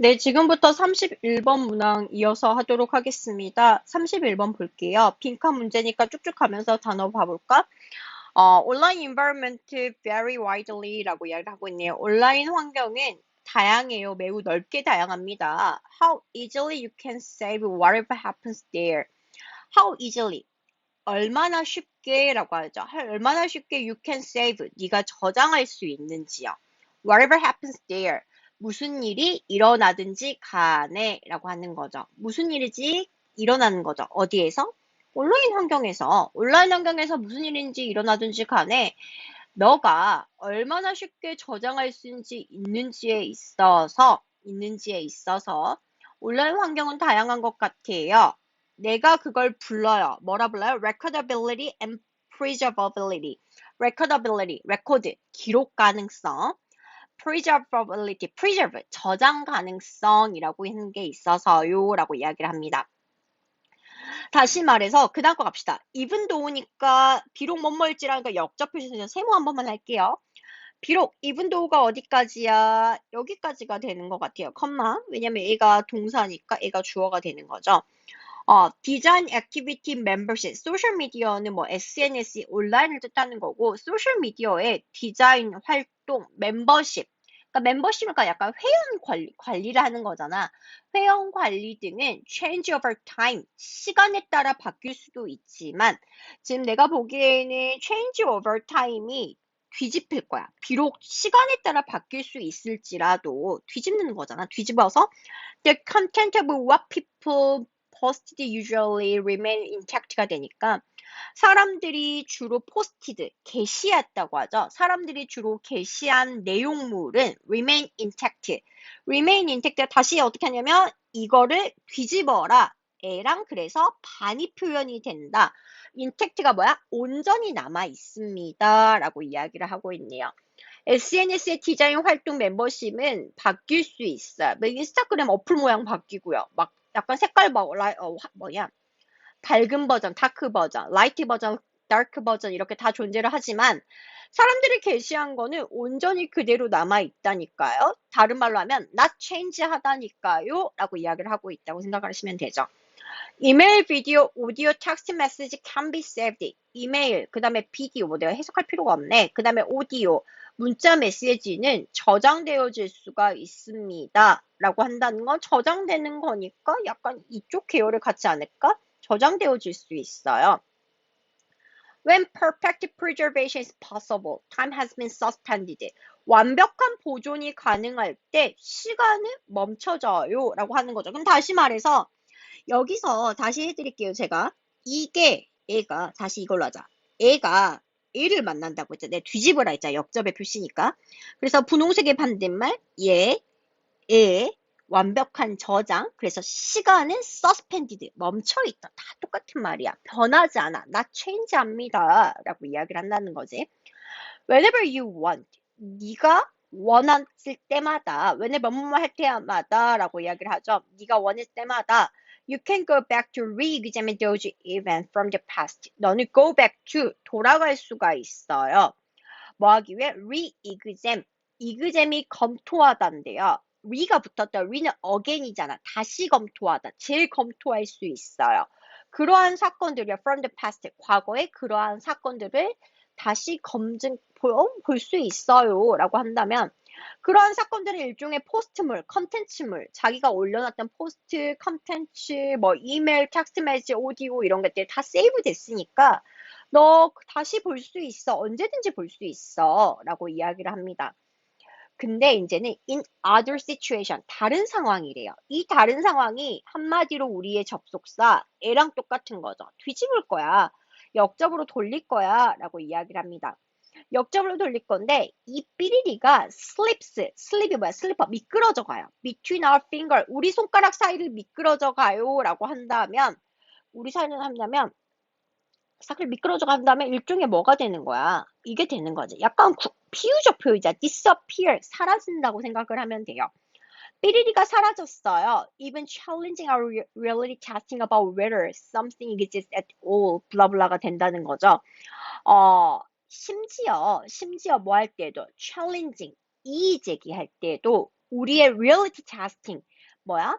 네, 지금부터 31번 문항 이어서 하도록 하겠습니다. 31번 볼게요. 빈칸 문제니까 쭉쭉 가면서 단어 봐볼까? 어, 온라인 environment vary widely 라고 이야기를 하고 있네요. 온라인 환경은 다양해요. 매우 넓게 다양합니다. How easily you can save whatever happens there. How easily. 얼마나 쉽게 라고 하죠. 얼마나 쉽게 you can save. 네가 저장할 수 있는지요. Whatever happens there. 무슨 일이 일어나든지 간에 라고 하는 거죠. 무슨 일이지 일어나는 거죠. 어디에서? 온라인 환경에서. 온라인 환경에서 무슨 일인지 일어나든지 간에 너가 얼마나 쉽게 저장할 수 있는지에 있어서 있는지에 있어서 온라인 환경은 다양한 것 같아요. 내가 그걸 불러요. 뭐라 불러요? recordability and preservability. recordability, record, 기록 가능성. Preservability, preserve, 저장 가능성이라고 하는 게 있어서요 라고 이야기를 합니다. 다시 말해서 그 다음 거 갑시다. even though니까 비록 뭐뭐일지라니까 역접 표시는 세모 한 번만 할게요. 비록 even though가 어디까지야? 여기까지가 되는 것 같아요. 컴마. 왜냐면 얘가 동사니까 얘가 주어가 되는 거죠. 어, 디자인 액티비티 멤버십, 소셜 미디어는 뭐 SNS, 온라인을 뜻하는 거고, 소셜 미디어의 디자인 활동, 멤버십, 그러니까 멤버십이니까 약간 회원 관리, 관리를 하는 거잖아. 회원 관리 등은 change over time, 시간에 따라 바뀔 수도 있지만, 지금 내가 보기에는 change over time이 뒤집힐 거야. 비록 시간에 따라 바뀔 수 있을지라도 뒤집는 거잖아. 뒤집어서 the content of what people posted usually remain intact가 되니까 사람들이 주로 posted, 게시했다고 하죠. 사람들이 주로 게시한 내용물은 remain intact. remain intact 다시 어떻게 하냐면 이거를 뒤집어라. 애랑 그래서 반이 표현이 된다. intact가 뭐야? 온전히 남아 있습니다. 라고 이야기를 하고 있네요. SNS의 디자인 활동 멤버십은 바뀔 수 있어요. 뭐 인스타그램 어플 모양 바뀌고요. 막 약간 색깔 뭐, 라, 어, 뭐냐 밝은 버전, 다크 버전, 라이트 버전, 다크 버전 이렇게 다 존재를 하지만 사람들이 게시한 거는 온전히 그대로 남아 있다니까요. 다른 말로 하면 not change 하다니까요. 라고 이야기를 하고 있다고 생각하시면 되죠. 이메일, 비디오, 오디오, 텍스트 메시지 can be saved. 이메일, 그 다음에 비디오, 뭐 내가 해석할 필요가 없네. 그 다음에 오디오, 문자 메시지는 저장되어질 수가 있습니다. 라고 한다는 건 저장되는 거니까 약간 이쪽 계열을 갖지 않을까? 저장되어질 수 있어요. When perfect preservation is possible, time has been suspended. 완벽한 보존이 가능할 때 시간은 멈춰져요. 라고 하는 거죠. 그럼 다시 말해서 여기서 다시 해드릴게요. 제가 이게 얘가 다시 이걸로 하자. 얘가 얘를 만난다고 했죠. 내 뒤집어라 했죠. 역접의 표시니까. 그래서 분홍색의 반대말 얘, 애, 완벽한 저장. 그래서 시간은 suspended, 멈춰있다. 다 똑같은 말이야. 변하지 않아. 나 change합니다. 라고 이야기를 한다는 거지. Whenever you want. 네가 원했을 때마다, whenever 뭐뭐 할 때마다 라고 이야기를 하죠. 네가 원했을 때마다 You can go back to re-examine those events from the past. 너는 go back to 돌아갈 수가 있어요. 뭐 하기 위해 re-exam. exam이 검토하다인데요. Re가 붙었다. re는 again이잖아. 다시 검토하다. 재검토할 수 있어요. 그러한 사건들이요. from the past. 과거의 그러한 사건들을 다시 검증, 볼 수 있어요. 라고 한다면 그러한 사건들은 일종의 포스트물, 컨텐츠물, 자기가 올려놨던 포스트, 컨텐츠, 뭐 이메일, 텍스트 메시지, 오디오 이런 것들 다 세이브 됐으니까 너 다시 볼 수 있어. 언제든지 볼 수 있어. 라고 이야기를 합니다. 근데 이제는 in other situation, 다른 상황이래요. 이 다른 상황이 한마디로 우리의 접속사, 애랑 똑같은 거죠. 뒤집을 거야. 역접으로 돌릴 거야. 라고 이야기를 합니다. 역접으로 돌릴 건데 이 삐리리가 slips, slip이 뭐야? 슬리퍼 미끄러져 가요. between our finger, 우리 손가락 사이를 미끄러져 가요 라고 한다면 우리 사이는 한다면 사실 미끄러져 간다면 일종의 뭐가 되는 거야? 이게 되는 거지. 약간 구, 비유적 표현이자 disappear, 사라진다고 생각을 하면 돼요. 삐리리가 사라졌어요. Even challenging our reality testing about whether something exists at all, 블라블라가 된다는 거죠. 어, 심지어 심지어 뭐 할 때도 challenging 이의 제기할 때도 우리의 reality testing. 뭐야?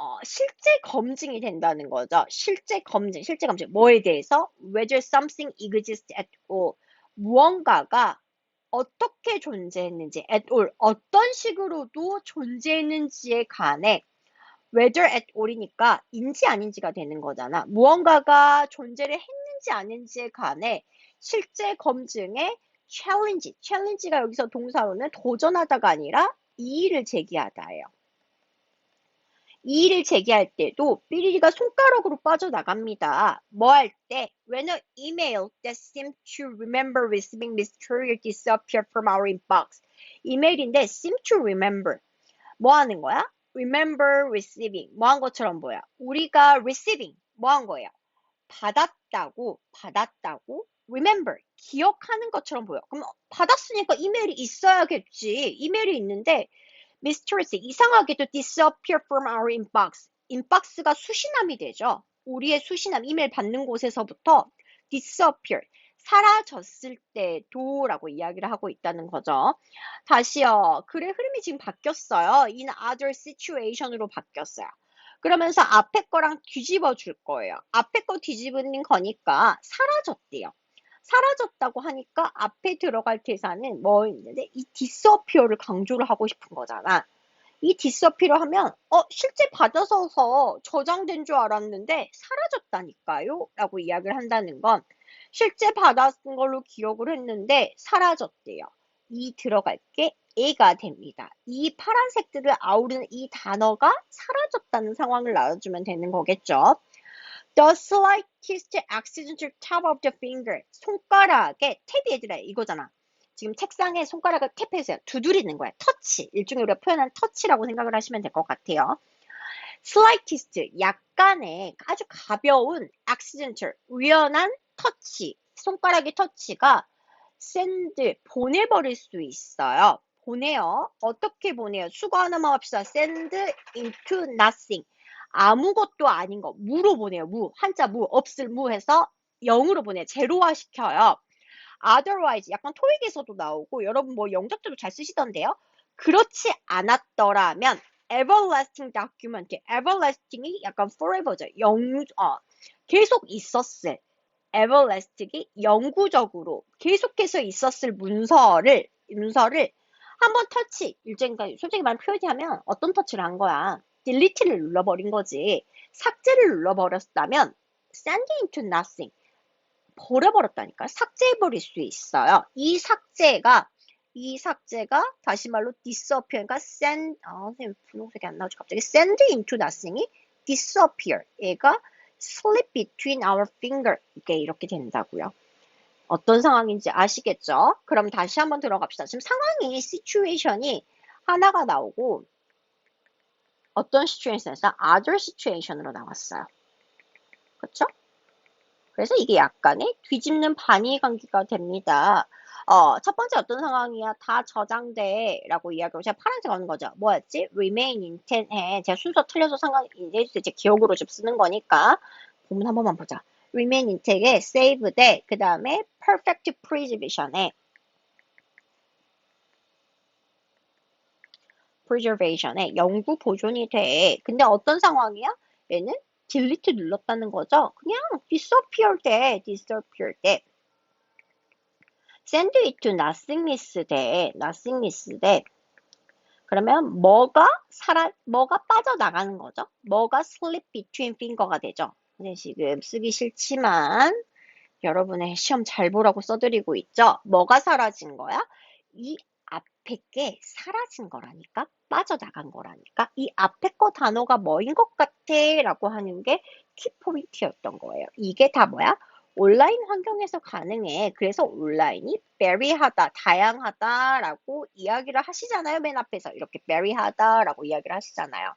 어, 실제 검증이 된다는 거죠. 실제 검증, 실제 검증. 뭐에 대해서? Whether something exists at all. 무언가가 어떻게 존재했는지, at all. 어떤 식으로도 존재했는지에 관해 whether at all이니까 인지 아닌지가 되는 거잖아. 무언가가 존재를 했는지 아닌지에 관해 실제 검증에 challenge, challenge가 여기서 동사로는 도전하다가 아니라 이의를 제기하다예요. 이의를 제기할 때도 삐리리가 손가락으로 빠져나갑니다. 뭐 할 때? When an email that seemed to remember receiving mysteriously disappeared from our inbox. 이메일인데 seem to remember. 뭐 하는 거야? remember receiving. 뭐 한 것처럼 보여. 우리가 receiving. 뭐 한 거예요? 받았다고, 받았다고, remember. 기억하는 것처럼 보여. 그럼 받았으니까 이메일이 있어야겠지. 이메일이 있는데 mysteriously 이상하게도 disappear from our inbox. inbox가 수신함이 되죠. 우리의 수신함 이메일 받는 곳에서부터 disappear 사라졌을 때 도라고 이야기를 하고 있다는 거죠. 다시요. 글의 흐름이 지금 바뀌었어요. in other situation으로 바뀌었어요. 그러면서 앞에 거랑 뒤집어 줄 거예요. 앞에 거 뒤집는 거니까 사라졌대요. 사라졌다고 하니까 앞에 들어갈 대사는 뭐 있는데 이 disappear를 강조를 하고 싶은 거잖아. 이 disappear 하면 어 실제 받아서서 저장된 줄 알았는데 사라졌다니까요 라고 이야기를 한다는 건 실제 받았은 걸로 기억을 했는데 사라졌대요. 이 들어갈 게 A가 됩니다. 이 파란색들을 아우르는 이 단어가 사라졌다는 상황을 나눠주면 되는 거겠죠. The slightest accidental tap of the finger. 손가락에 탭이 얘들아 이거잖아. 지금 책상에 손가락을 탭해서 두드리는 거야. 터치. 일종의 우리가 표현한 터치라고 생각을 하시면 될 것 같아요. slightest, 약간의 아주 가벼운 accidental, 우연한 터치. 손가락의 터치가 send, 보내버릴 수 있어요. 보내요. 어떻게 보내요? 수거 하나만 합시다. send into nothing. 아무것도 아닌 거 무로 보내요. 무 한자 무 없을 무 해서 0으로 보내 제로화 시켜요. otherwise 약간 토익에서도 나오고 여러분 뭐 영작들도 잘 쓰시던데요. 그렇지 않았더라면 everlasting document everlasting이 약간 forever죠. 영 어, 계속 있었을 everlasting이 영구적으로 계속해서 있었을 문서를 문서를 한번 터치 일종의 솔직히 말 표현하면 어떤 터치를 한 거야. Delete를 눌러버린 거지. 삭제를 눌러버렸다면 sending into nothing. 버려버렸다니까. 삭제해버릴 수 있어요. 이 삭제가 이 삭제가 다시 말로 disappear, 그러니까 send, 아, 선생님 분홍색이 안 나오죠. 갑자기 send into nothing이 disappear. 얘가 slip between our finger. 이게 이렇게 된다고요. 어떤 상황인지 아시겠죠? 그럼 다시 한번 들어갑시다. 지금 상황이, situation이 하나가 나오고 어떤 situation에서 other situation으로 나왔어요. 그렇죠? 그래서 이게 약간의 뒤집는 반의 관계가 됩니다. 어, 첫 번째 어떤 상황이야? 다 저장돼. 라고 이야기하고 제가 파란색 하는 거죠. 뭐였지? remain intent해. 제가 순서 틀려서 이제 제 기억으로 좀 쓰는 거니까. 본문 한 번만 보자. remain intent에 save 돼. 그 다음에 perfect preservation에 preservation에 영구 보존이 돼. 근데 어떤 상황이야? 얘는 delete 눌렀다는 거죠. 그냥 disappear 돼. disappear 돼. send it to nothingness 돼. nothingness 돼. 그러면 뭐가 살아 뭐가 빠져나가는 거죠? 뭐가 slip between finger가 되죠. 근데 지금 쓰기 싫지만 여러분의 시험 잘 보라고 써드리고 있죠. 뭐가 사라진 거야? 이 앞에 게 사라진 거라니까? 빠져나간 거라니까? 이 앞에 거 단어가 뭐인 것 같아? 라고 하는 게 키포인트였던 거예요. 이게 다 뭐야? 온라인 환경에서 가능해. 그래서 온라인이 베리하다, 다양하다라고 이야기를 하시잖아요. 맨 앞에서 이렇게 베리하다라고 이야기를 하시잖아요.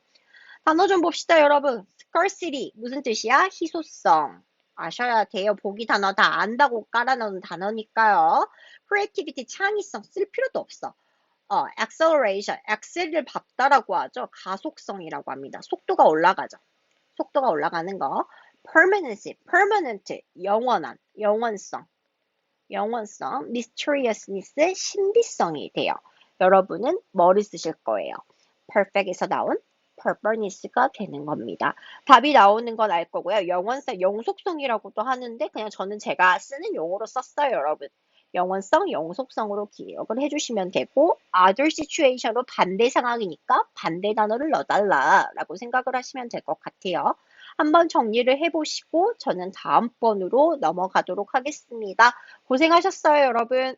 단어 좀 봅시다, 여러분. scarcity 무슨 뜻이야? 희소성. 아셔야 돼요. 보기 단어 다 안다고 깔아놓은 단어니까요. Creativity 창의성 쓸 필요도 없어. 어, acceleration, accel을 밟다라고 하죠. 가속성이라고 합니다. 속도가 올라가죠. 속도가 올라가는 거. permanency, permanent, 영원한, 영원성. 영원성, mysteriousness, 신비성이 돼요. 여러분은 뭐를 쓰실 거예요? perfect에서 나온 purpose가 되는 겁니다. 답이 나오는 건 알 거고요. 영원성, 영속성이라고도 하는데 그냥 저는 제가 쓰는 용어로 썼어요, 여러분. 영원성, 영속성으로 기억을 해주시면 되고 other situation으로 반대 상황이니까 반대 단어를 넣어달라라고 생각을 하시면 될 것 같아요. 한번 정리를 해보시고 저는 다음번으로 넘어가도록 하겠습니다. 고생하셨어요, 여러분.